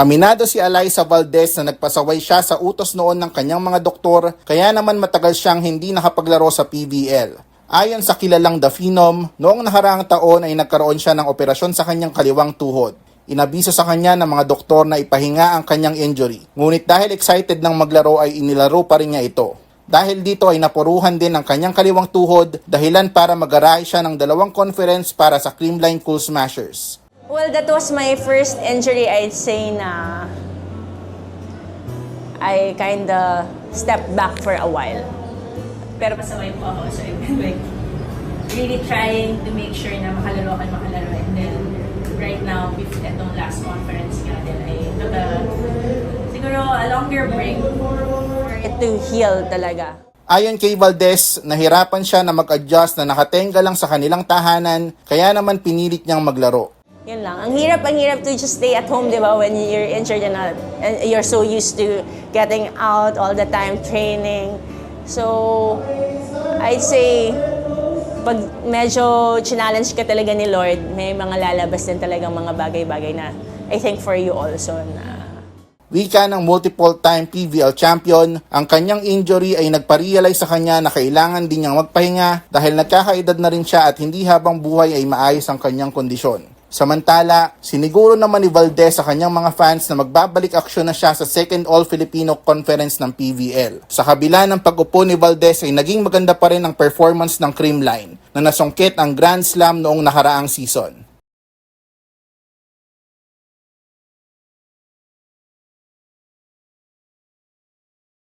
Aminado si Eliza Valdez na nagpasaway siya sa utos noon ng kanyang mga doktor kaya naman matagal siyang hindi nakapaglaro sa PBL. Ayon sa kilalang The Phenom, noong nakaraang taon ay nagkaroon siya ng operasyon sa kanyang kaliwang tuhod. Inabiso sa kanya ng mga doktor na ipahinga ang kanyang injury. Ngunit dahil excited ng maglaro ay inilaro pa rin niya ito. Dahil dito ay napuruhan din ang kanyang kaliwang tuhod dahilan para mag-aray siya ng dalawang conference para sa Creamline Cool Smashers. Well, that was my first injury, I'd say na I kinda stepped back for a while. Pero pasaway po ako. So, I'm like, really trying to make sure na makalaro ka, makalaro. And then, right now, with itong last conference nga din, ay took a, siguro a longer break. to heal talaga. Ayon kay Valdez, nahirapan siya na mag-adjust na nakatenga lang sa kanilang tahanan kaya naman pinilit niyang maglaro. Yun lang. Ang hirap, ang hirap to just stay at home, di ba, when you're injured and, all, and you're so used to getting out all the time, training. So, I'd say, pag medyo challenge ka talaga ni Lord, may mga lalabas din talagang mga bagay-bagay na I think for you also na Wika ng multiple-time PVL champion, ang kanyang injury ay nagpa-realize sa kanya na kailangan din niyang magpahinga dahil nagkakaedad na rin siya at hindi habang buhay ay maayos ang kanyang kondisyon. Samantala, siniguro naman ni Valdez sa kanyang mga fans na magbabalik aksyon na siya sa second All-Filipino Conference ng PVL. Sa kabila ng pag-upo ni Valdez ay naging maganda pa rin ang performance ng Creamline na nasungkit ang Grand Slam noong nakaraang season.